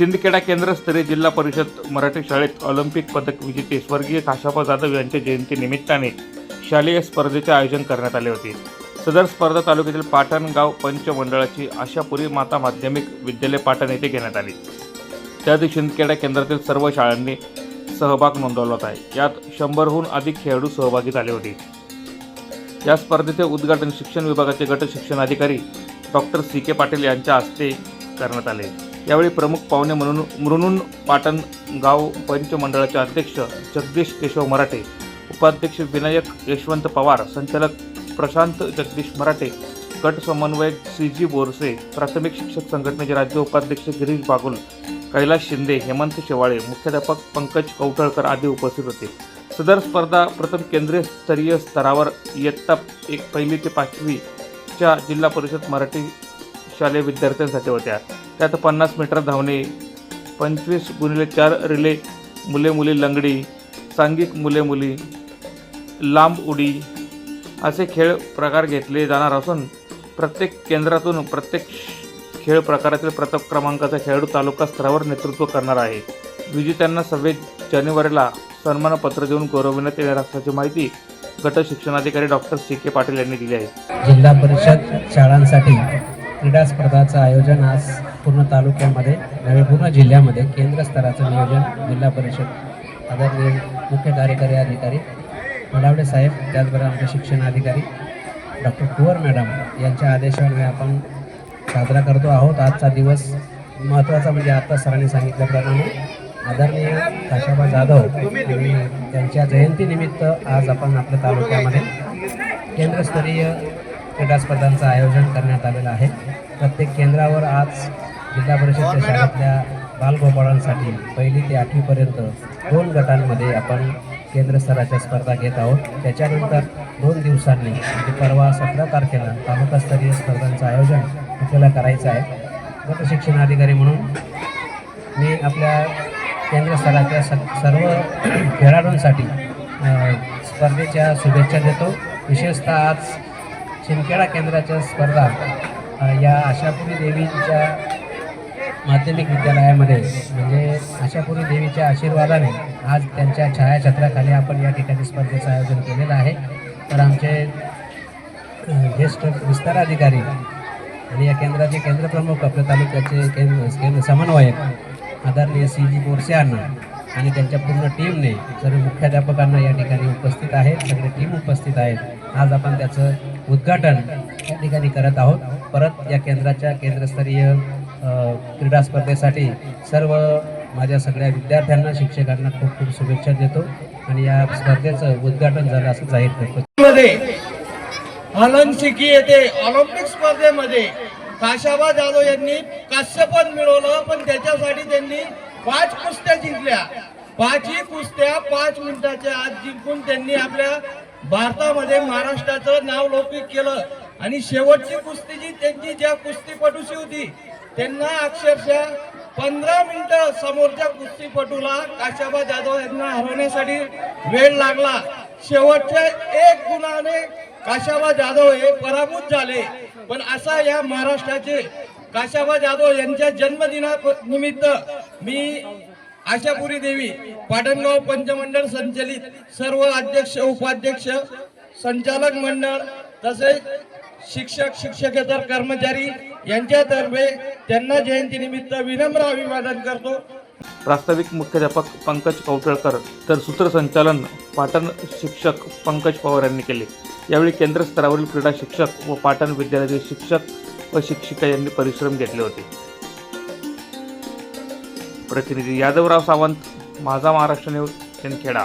शिंदखेडा केंद्रस्तरीय जिल्हा परिषद मराठी शाळेत ऑलिम्पिक पदक विजेते स्वर्गीय काशापा जाधव यांच्या जयंती निमित्ताने शालेय स्पर्धेचे आयोजन करण्यात आले होते. सदर स्पर्धा तालुक्यातील पाटणगाव पंचमंडळाची आशापुरी माता माध्यमिक विद्यालय पाटण येथे घेण्यात आली. त्यात शिंदखेडा केंद्रातील सर्व शाळांनी सहभाग नोंदवला होता. यात शंभरहून अधिक खेळाडू सहभागी झाले होते. या स्पर्धेचे उद्घाटन शिक्षण विभागाचे गट शिक्षणाधिकारी डॉक्टर सी के पाटील यांच्या हस्ते करण्यात आले. यावेळी प्रमुख पाहुणे म्हणून मृणून पाटण गाव पंच मंडळाचे अध्यक्ष जगदीश केशव मराठे उपाध्यक्ष विनायक यशवंत पवार संचालक प्रशांत जगदीश मराठे गट समन्वयक सी जी बोरसे प्राथमिक शिक्षक संघटनेचे राज्य उपाध्यक्ष गिरीश बागुल कैलास शिंदे हेमंत शेवाळे मुख्याध्यापक पंकज कवठळकर आदी उपस्थित होते. सदर स्पर्धा प्रथम केंद्रीय स्तरीय स्तरावर इयत्ता एक पहिली ते पाचवीच्या जिल्हा परिषद मराठी शालेय विद्यार्थ्यांसाठी होत्या. त्यात पन्नास मीटर धावणे पंचवीस गुणिले चार रिले मुले मुली लंगडी सांघिक मुले मुली लांब उडी असे खेळ प्रकार घेतले जाणार असून प्रत्येक केंद्रातून प्रत्येक खेळ प्रकारातील प्रथम क्रमांकाचा खेळाडू तालुका स्तरावर नेतृत्व करणार आहे. विजेत्यांना सव्वीस जानेवारीला सन्मानपत्र देऊन गौरविण्यात येणार असल्याची माहिती गट शिक्षणाधिकारी डॉक्टर सी के पाटील यांनी दिली आहे. जिल्हा परिषद शाळांसाठी क्रीडा स्पर्धाचं आयोजन आज पूर्ण तालुक्यामध्ये नव्हे पूर्ण जिल्ह्यामध्ये केंद्र स्तराचं नियोजन जिल्हा परिषद आदरणीय मुख्य कार्यकारी अधिकारी मडावडे साहेब त्याचबरोबर आमचे शिक्षण अधिकारी डॉक्टर कुवर मॅडम यांच्या आदेशाने आपण साजरा करतो आहोत. आजचा दिवस महत्त्वाचा म्हणजे आता सरांनी सांगितल्याप्रमाणे आदरणीय काशाबा जाधव आणि त्यांच्या जयंतीनिमित्त आज आपण आपल्या तालुक्यामध्ये केंद्रस्तरीय क्रीडा स्पर्धांचं आयोजन करण्यात आलेलं आहे. प्रत्येक केंद्रावर आज जिल्हा परिषदच्या शाळेतल्या बालगोपाळांसाठी पहिली ते आठवीपर्यंत दोन गटांमध्ये आपण केंद्र स्तराच्या स्पर्धा घेत आहोत. त्याच्यानंतर दोन दिवसांनी म्हणजे परवा सतरा तारखेला तालुकास्तरीय स्पर्धांचं आयोजन आपल्याला करायचं आहे. गट शिक्षणाधिकारी म्हणून मी आपल्या केंद्र स्तराच्या स सर्व खेळाडूंसाठी स्पर्धेच्या शुभेच्छा देतो. विशेषतः आज शिंदखेडा केंद्राच्या स्पर्धा या आशापुरी देवीच्या माध्यमिक विद्यालयामध्ये म्हणजे आशापुरी देवीच्या आशीर्वादाने आज त्यांच्या छायाछत्राखाली आपण या ठिकाणी स्पर्धेचं आयोजन केलेलं आहे. तर आमचे ज्येष्ठ विस्तार अधिकारी आणि या केंद्राचे केंद्रप्रमुख आपल्या तालुक्याचे केंद्र केंद्र समन्वयक आदरणीय सी जी बोरसे अण्णा आणि त्यांच्या पूर्ण टीमने सर्व मुख्याध्यापकांना या ठिकाणी उपस्थित आहेत. सगळे टीम उपस्थित आहेत. आज आपण त्याचं उद्घाटन या ठिकाणी करत आहोत. परत या केंद्राच्या केंद्रस्तरीय क्रीडा स्पर्धेसाठी सर्व माझ्या सगळ्या विद्यार्थ्यांना शिक्षकांना खूप खूप शुभेच्छा देतो आणि या स्पर्धेचं उद्घाटन झालं असं जाहीर करतो. मध्ये येथे ऑलिम्पिक स्पर्धेमध्ये काशाबा जाधव यांनी कांस्यपद मिळवलं पण त्याच्यासाठी त्यांनी पाच कुस्त्या जिंकल्या. पाचही कुस्त्या पाच मिनिटाच्या आत जिंकून त्यांनी आपल्या भारतामध्ये महाराष्ट्राचं नाव लौकिक केलं. आणि शेवटची कुस्ती जी त्यांची ज्या कुस्तीपटूची होती त्यांना अक्षरशः पंधरा मिनिटं समोरच्या कुस्तीपटूला काशाबा जाधव यांना हरवण्यासाठी वेळ लागला. शेवटच्या एक गुणाने काशाबा जाधव हे पराभूत झाले. पण असा या महाराष्ट्राचे काशाबा जाधव यांच्या जन्मदिना निमित्त मी आशापुरी देवी पाटणगाव पंचमंडळ संचलित सर्व अध्यक्ष उपाध्यक्ष संचालक मंडळ तसेच शिक्षक शिक्षकेतर कर्मचारी यांच्यातर्फे त्यांना जयंतीनिमित्त विनम्र अभिवादन करतो. प्रास्ताविक मुख्याध्यापक पंकज कवटळकर तर सूत्रसंचालन पाटण शिक्षक पंकज पवार यांनी केले. यावेळी केंद्र स्तरावरील क्रीडा शिक्षक व पाटण विद्यालयातील शिक्षक व शिक्षिका यांनी परिश्रम घेतले होते. प्रतिनिधी यादवराव सावंत माझा महाराष्ट्र न्यूज शिंदखेडा.